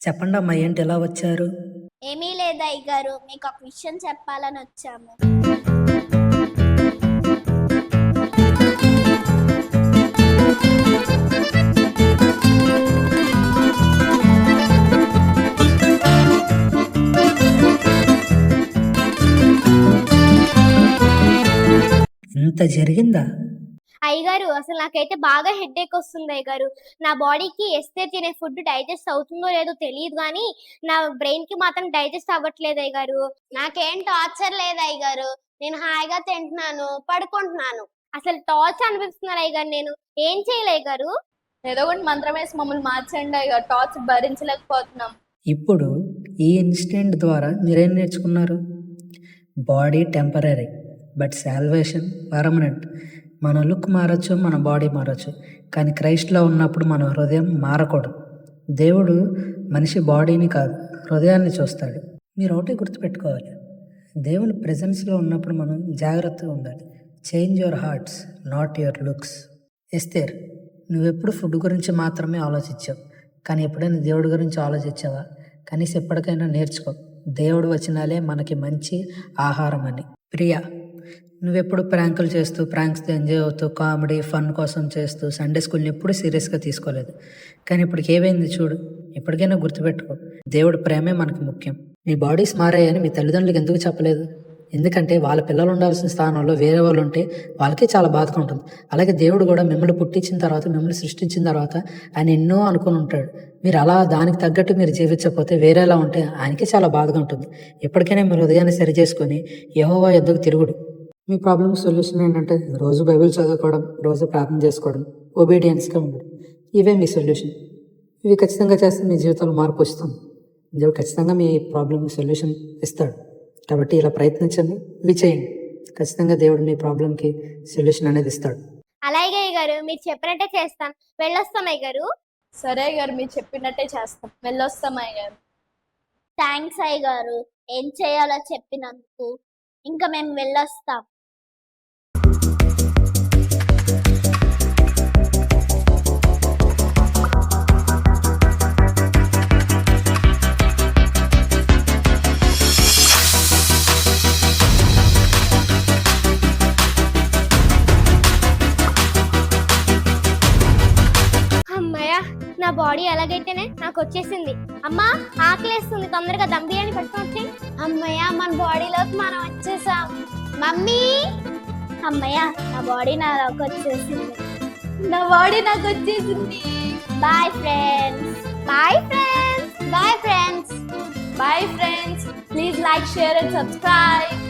చెప్పండి అమ్మా ఏంటి ఎలా వచ్చారు? ఏమీ లేదు అయ్యగారు మీకు ఒక విషయం చెప్పాలని వచ్చాము. ఇంత జరిగిందా? అయ్యగారు అసలు నాకైతే బాగా హెడ్ వస్తుంది అయ్యగారు. నా బాడీకి ఎస్తే తినే ఫుడ్ డైజెస్ట్ అవుతుందో లేదో తెలియదు కానీ నా బ్రెయిన్కి మాత్రం డైజెస్ట్ అవ్వట్లేదు అయ్యగారు. నాకేం టార్చర్ లేదు అయ్యగారు. నేను హాయిగా తింటున్నాను పడుకుంటున్నాను. అసలు టార్చ్ అనిపిస్తున్నారు అయ్యగారు నేను. ఏం చేయలే అయ్యగారు? ఏదో ఒకటి మంత్రం వేసి మమ్మల్ని మార్చండి ఇక టార్చ్ భరించలేకపోతున్నాం. ఇప్పుడు ఈ ఇన్సిడెంట్ ద్వారా మీరేం నేర్చుకున్నారు? Body temporary but salvation permanent. మన లుక్ మారచ్చు మన బాడీ మారచ్చు. కానీ క్రైస్ట్లో ఉన్నప్పుడు మన హృదయం మారకూడదు. దేవుడు మనిషి బాడీని కాదు హృదయాన్ని చూస్తాడు. మీరు ఒకటి గుర్తుపెట్టుకోవాలి. దేవుని ప్రెజెన్స్లో ఉన్నప్పుడు మనం జాగ్రత్తగా ఉండాలి. Change your hearts not your looks Esther నువ్వెప్పుడు ఫుడ్ గురించి మాత్రమే ఆలోచించావు. కానీ ఎప్పుడైనా దేవుడి గురించి ఆలోచించావా? కనీసం ఎప్పటికైనా నేర్చుకో. దేవుడు వచనాలే మనకి మంచి ఆహారం అని. ప్రియా నువ్వెప్పుడు ప్రాంకులు చేస్తూ ప్రాంక్స్ ఎంజాయ్ అవుతూ కామెడీ ఫన్ కోసం చేస్తూ సండే స్కూల్ని ఎప్పుడు సీరియస్గా తీసుకోలేదు. కానీ ఇప్పటికి ఏమైంది చూడు ఎప్పటికైనా గుర్తుపెట్టుకో. దేవుడి ప్రేమే మనకు ముఖ్యం. మీ బాడీస్ మారాయని మీ తల్లిదండ్రులకు ఎందుకు చెప్పలేదు? ఎందుకంటే వాళ్ళ పిల్లలు ఉండాల్సిన స్థానంలో వేరే వాళ్ళు ఉంటే వాళ్ళకి చాలా బాధగా ఉంటుంది. అలాగే దేవుడు కూడా మిమ్మల్ని పుట్టించిన తర్వాత మిమ్మల్ని సృష్టించిన తర్వాత ఆయన ఎన్నో అనుకుని ఉంటాడు. మీరు అలా దానికి తగ్గట్టు మీరు జీవించకపోతే వేరేలా ఉంటే ఆయనకి చాలా బాధగా ఉంటుంది. ఎప్పటికైనా మీరు ఉదయాన్నే సరి చేసుకొని యహోవా ఎద్దుకు తిరుగుడు. మీ ప్రాబ్లమ్ సొల్యూషన్ ఏంటంటే రోజు బైబిల్ చదువుకోవడం రోజు ప్రార్థన చేసుకోవడం ఒబీడియన్స్గా ఉండడం. ఇవే మీ సొల్యూషన్ ఇవి ఖచ్చితంగా చేస్తే మీ జీవితంలో మార్పు వస్తుంది. దేవుడు ఖచ్చితంగా మీ ప్రాబ్లమ్ సొల్యూషన్ ఇస్తాడు. కాబట్టి ఇలా ప్రయత్నించండి ఇవి చేయండి. ఖచ్చితంగా దేవుడు మీ ప్రాబ్లంకి సొల్యూషన్ అనేది ఇస్తాడు. అలాగే అయ్యగారు మీరు చెప్పినట్టే చేస్తాను వెళ్ళొస్తాం అయ్యగారు. సరే గారు మీరు చెప్పినట్టే చేస్తాం. వెళ్ళొస్తాం అయ్యారు థ్యాంక్స్ అయ్యగారు. ఏం చేయాలో చెప్పినందుకు. ఇంకా మేము వెళ్ళొస్తాం. అమ్మయ్య నా బాడీ ఎలాగైతేనే నాకు వచ్చేసింది. అమ్మా ఆకలేస్తుంది తొందరగా దమ్ బిర్యానీ పట్టుకొని అమ్మయ్య మన బాడీలోకి మనం వచ్చేసాం. మమ్మీ! అమ్మయ్య నా బాడీ నాలోకి వచ్చేసింది. నా బాడీ నాకు వచ్చేసింది. Boy friends boy friends boy friends boy friends please like share and subscribe